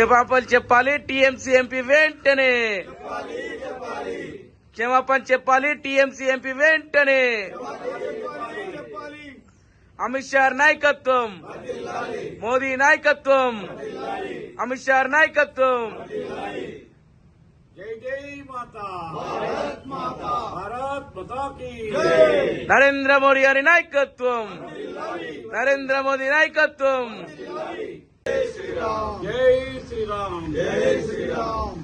క్షమాపణ చెప్పాలి. TMC MP వెంటనే. క్షమాపణ చెప్పాలి. టీఎంసీ ఎంపీ వెంటనే. అమిత్ షా నాయకత్వం. మోదీ నాయకత్వం. అమిత్ షా నాయకత్వం. నరేంద్ర మోడీ గారి నాయకత్వం. నరేంద్ర మోదీ నాయకత్వం. జై శ్రీరామ్. జై శ్రీరామ్.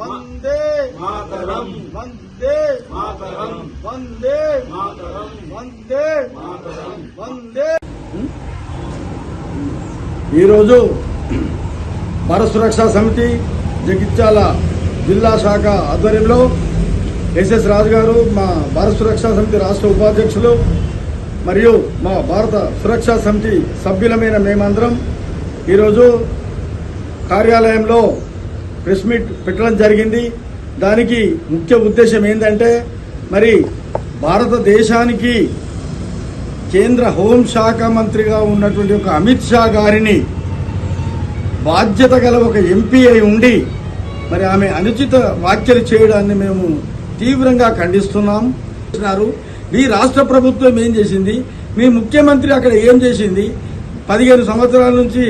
వందే మాతరం. వందే మాతరం. వందే వందే వందే. ఈరోజు భారత సురక్ష సమితి జగిత్యాల జిల్లా శాఖ ఆధ్వర్యంలో ఎస్ఎస్ రాజు గారు మా భారత సురక్షా సమితి రాష్ట్ర ఉపాధ్యక్షులు మరియు మా భారత సురక్షా సమితి సభ్యులమైన మేమందరం ఈరోజు కార్యాలయంలో ప్రెస్ మీట్ పెట్టడం జరిగింది. దానికి ముఖ్య ఉద్దేశం ఏంటంటే మరి భారతదేశానికి కేంద్ర హోంశాఖ మంత్రిగా ఉన్నటువంటి ఒక అమిత్ షా గారిని బాధ్యత గల ఒక ఎంపీ అయి ఉండి మరి ఆమె అనుచిత వ్యాఖ్యలు చేయడాన్ని మేము తీవ్రంగా ఖండిస్తున్నాం. మీ రాష్ట్ర ప్రభుత్వం ఏం చేసింది? మీ ముఖ్యమంత్రి అక్కడ ఏం చేసింది? పదిహేను సంవత్సరాల నుంచి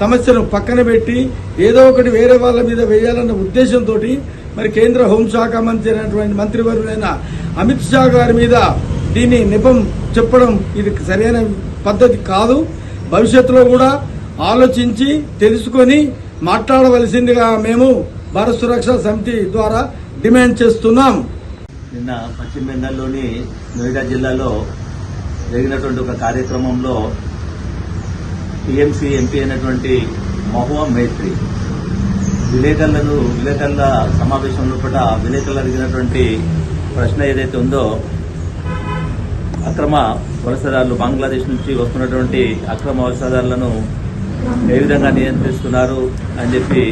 సమస్యను పక్కన పెట్టి ఏదో ఒకటి వేరే వాళ్ళ మీద వేయాలన్న ఉద్దేశంతో మరి కేంద్ర హోంశాఖ మంత్రి అయినటువంటి మంత్రివర్యులైన అమిత్ షా గారి మీద దీన్ని నిపం చెప్పడం ఇది సరైన పద్ధతి కాదు. భవిష్యత్తులో కూడా ఆలోచించి తెలుసుకొని మాట్లాడవలసిందిగా మేము భారత సురక్ష సమితి ద్వారా డిమాండ్ చేస్తున్నాం. నిన్న పశ్చిమ బెంగాల్లోని నోయిడా జిల్లాలో జరిగినటువంటి ఒక కార్యక్రమంలో టీఎంసీ ఎంపీ అయినటువంటి మహువా మైత్రి విలేకరులను విలేకరుల సమావేశంలో పూట విలేకరులు అడిగినటువంటి ప్రశ్న ఏదైతే ఉందో అక్రమ వలసదారులు బంగ్లాదేశ్ నుంచి వస్తున్నటువంటి అక్రమ వలసదారులను ఏ విధంగా నియంత్రిస్తున్నారు అని చెప్పి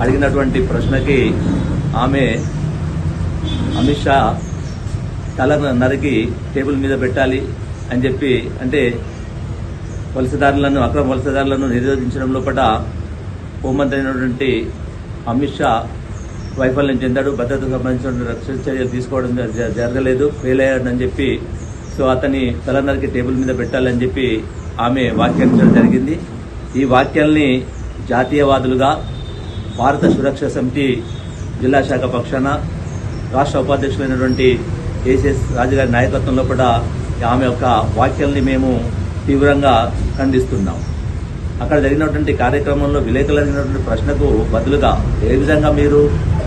అడిగినటువంటి ప్రశ్నకి ఆమె అమిత్ షా తల నరికి టేబుల్ మీద పెట్టాలి అని చెప్పి అంటే వలసదారులను అక్రమ వలసదారులను నిరోధించడం లోపల హోంమంత్రి అయినటువంటి అమిత్ షా వైఫల్యం చెందాడు భద్రతకు సంబంధించిన రక్షణ చర్యలు తీసుకోవడం జరగలేదు ఫెయిల్ అయ్యాడని చెప్పి సో అతని తల నరికి టేబుల్ మీద పెట్టాలని చెప్పి ఆమె వ్యాఖ్యానించడం జరిగింది. ఈ వాక్యాల్ని జాతీయవాదులుగా భారత సురక్ష సమితి జిల్లా శాఖ పక్షాన రాష్ట్ర ఉపాధ్యక్షులైనటువంటి ఏసీఎస్ రాజుగారి నాయకత్వంలో కూడా ఆమె యొక్క వ్యాఖ్యల్ని మేము తీవ్రంగా ఖండిస్తున్నాం. అక్కడ జరిగినటువంటి కార్యక్రమంలో విలేకరులు అడిగినటువంటి ప్రశ్నకు బదులుగా ఏ విధంగా మీరు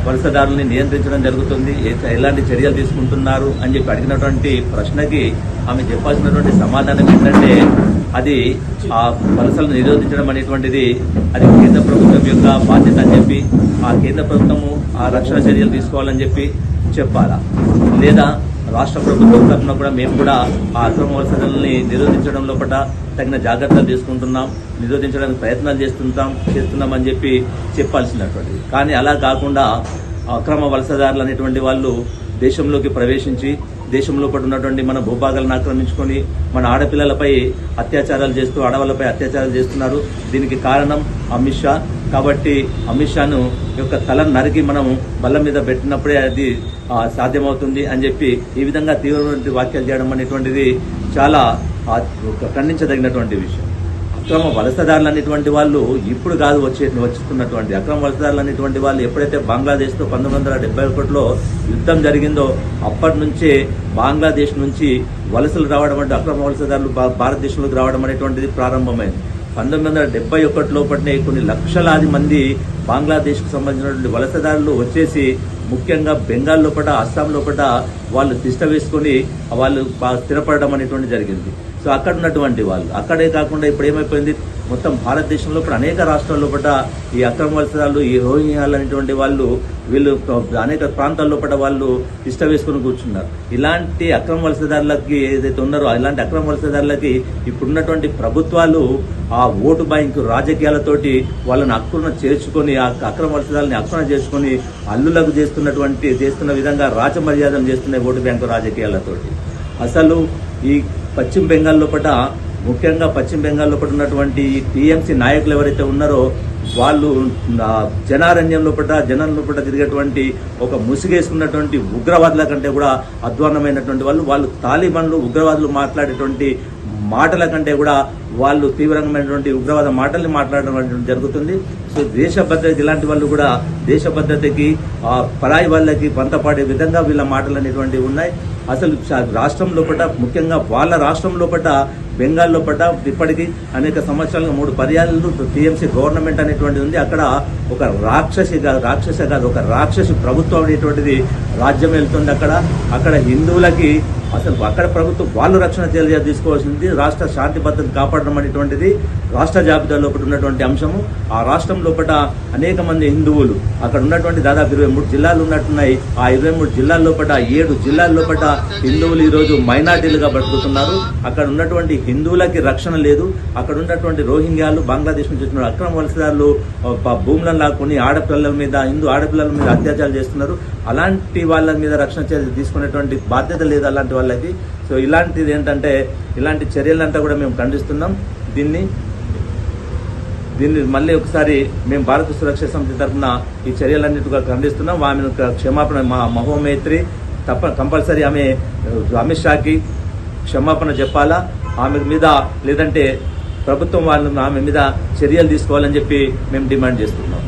వలసదారుల్ని నియంత్రించడం జరుగుతుంది ఎలాంటి చర్యలు తీసుకుంటున్నారు అని చెప్పి అడిగినటువంటి ప్రశ్నకి ఆమె చెప్పాల్సినటువంటి సమాధానం ఏంటంటే అది ఆ వలసలను నిరోధించడం అనేటువంటిది అది కేంద్ర ప్రభుత్వం యొక్క బాధ్యత అని చెప్పి ఆ కేంద్ర ప్రభుత్వము ఆ రక్షణ చర్యలు తీసుకోవాలని చెప్పి చెప్పాలా? లేదా రాష్ట్ర ప్రభుత్వం తరఫున కూడా మేము కూడా ఆ అక్రమ వలసలని నిరోధించడంలో కూడా తగిన జాగ్రత్తలు తీసుకుంటున్నాం నిరోధించడానికి ప్రయత్నాలు చేస్తుంటాం చేస్తున్నామని చెప్పి చెప్పాల్సినటువంటిది. కానీ అలా కాకుండా అక్రమ వలసదారులు అనేటువంటి వాళ్ళు దేశంలోకి ప్రవేశించి దేశంలో పడి ఉన్నటువంటి మన భూభాగాలను ఆక్రమించుకొని మన ఆడపిల్లలపై అత్యాచారాలు చేస్తూ ఆడవాళ్ళపై అత్యాచారాలు చేస్తున్నారు. దీనికి కారణం అమిత్ షా. కాబట్టి అమిత్ షాను యొక్క తలను నరికి మనం బల్ల మీద పెట్టినప్పుడే అది సాధ్యమవుతుంది అని చెప్పి ఈ విధంగా తీవ్రమైన వ్యాఖ్యలు చేయడం అనేటువంటిది చాలా ఖండించదగినటువంటి విషయం. అక్రమ వలసదారులు అనేటువంటి వాళ్ళు ఇప్పుడు కాదు వచ్చే వచ్చుతున్నటువంటి అక్రమ వలసదారులు అనేటువంటి వాళ్ళు ఎప్పుడైతే బంగ్లాదేశ్తో పంతొమ్మిది వందల డెబ్బై ఒకటిలో యుద్ధం జరిగిందో అప్పటి నుంచే బంగ్లాదేశ్ నుంచి వలసలు రావడం అంటే అక్రమ వలసదారులు భా- భారతదేశంలోకి రావడం అనేటువంటిది ప్రారంభమైంది. పంతొమ్మిది వందల డెబ్బై ఒకటి లోపలనే కొన్ని లక్షలాది మంది బంగ్లాదేశ్కు సంబంధించినటువంటి వలసదారులు వచ్చేసి ముఖ్యంగా బెంగాల్ లోపల అస్సాం లోపల వాళ్ళు తిష్ట వేసుకొని వాళ్ళు బాగా స్థిరపడడం అనేటువంటి జరిగింది. సో అక్కడ ఉన్నటువంటి వాళ్ళు. అక్కడే కాకుండా ఇప్పుడు ఏమైపోయింది? మొత్తం భారతదేశంలో ఇప్పుడు అనేక రాష్ట్రాల్లో పట్ల ఈ అక్రమ వలసదారులు ఈ రోహింగ్యాలు అనేటువంటి వాళ్ళు వీళ్ళు అనేక ప్రాంతాల్లో పట్ల వాళ్ళు ఇష్ట వేసుకుని కూర్చున్నారు. ఇలాంటి అక్రమ వలసదారులకి ఏదైతే ఉన్నారో ఇలాంటి అక్రమ వలసదారులకి ఇప్పుడున్నటువంటి ప్రభుత్వాలు ఆ ఓటు బ్యాంకు రాజకీయాలతోటి వాళ్ళని అక్కున చేర్చుకొని ఆ అక్రమ వలసదారులని అక్కున చేసుకొని అల్లులకు చేస్తున్నటువంటి చేస్తున్న విధంగా రాజమర్యాదలు చేస్తున్నాయి ఓటు బ్యాంకు రాజకీయాలతోటి. అసలు ఈ పశ్చిమ బెంగాల్ లోపల ముఖ్యంగా పశ్చిమ బెంగాల్ లోపల ఉన్నటువంటి టీఎంసీ నాయకులు ఎవరైతే ఉన్నారో వాళ్ళు జనారణ్యం లోపల జనం లోపల తిరిగేటువంటి ఒక ముసుగేసుకున్నటువంటి ఉగ్రవాదుల కంటే కూడా అధ్వానమైనటువంటి వాళ్ళు వాళ్ళు తాలిబాన్లు ఉగ్రవాదులు మాట్లాడేటువంటి మాటల కంటే కూడా వాళ్ళు తీవ్రమైనటువంటి ఉగ్రవాద మాటల్ని మాట్లాడడం జరుగుతుంది. సో దేశ భద్రత ఇలాంటి వాళ్ళు కూడా దేశ భద్రతకి పరాయి వాళ్ళకి పంతపాడే విధంగా వీళ్ళ మాటలు అనేటువంటివి ఉన్నాయి. అసలు రాష్ట్రం లోపల ముఖ్యంగా వాళ్ళ రాష్ట్రం లోపల బెంగాల్లో పడ్డ ఇప్పటికీ అనేక సంవత్సరాలుగా మూడు పర్యాలు టీఎంసీ గవర్నమెంట్ అనేటువంటిది ఉంది. అక్కడ ఒక రాక్షసి కాదు రాక్షస కాదు ఒక రాక్షసి ప్రభుత్వం అనేటువంటిది రాజ్యం వెళ్తుంది అక్కడ. అక్కడ హిందువులకి అసలు అక్కడ ప్రభుత్వం వాళ్ళు రక్షణ చర్య తీసుకోవాల్సింది. రాష్ట్ర శాంతి భద్రత కాపాడడం అనేటువంటిది రాష్ట్ర జాబితా లోపల ఉన్నటువంటి అంశము. ఆ రాష్ట్రం లోపల అనేక మంది హిందువులు అక్కడ ఉన్నటువంటి దాదాపు ఇరవై మూడు జిల్లాలు ఉన్నట్టున్నాయి. ఆ ఇరవై మూడు జిల్లాల లోపల ఏడు జిల్లాల లోపల హిందువులు ఈరోజు మైనార్టీలుగా బతుకుతున్నారు. అక్కడ ఉన్నటువంటి హిందువులకి రక్షణ లేదు. అక్కడ ఉన్నటువంటి రోహింగ్యాలు బంగ్లాదేశ్ నుంచి వచ్చిన అక్రమ వలసదారులు భూములను లాక్కొని ఆడపిల్లల మీద హిందూ ఆడపిల్లల మీద అత్యాచారాలు చేస్తున్నారు. అలాంటి వాళ్ళ మీద రక్షణ చర్యలు తీసుకునేటువంటి బాధ్యత లేదు అలాంటి వాళ్ళకి. సో ఇలాంటిది ఏంటంటే ఇలాంటి చర్యలంతా కూడా మేము ఖండిస్తున్నాం. దీన్ని దీన్ని మళ్ళీ ఒకసారి మేము భారత సురక్ష సమితి తరఫున ఈ చర్యలన్నిటిగా ఖండిస్తున్నాం. ఆమెను క్షమాపణ మా మహోమైత్రి తప్ప కంపల్సరీ ఆమె అమిత్ షాకి క్షమాపణ చెప్పాలా? ఆమె మీద లేదంటే ప్రభుత్వం వాళ్ళు ఆమె మీద చర్యలు తీసుకోవాలని చెప్పి మేము డిమాండ్ చేస్తున్నాం.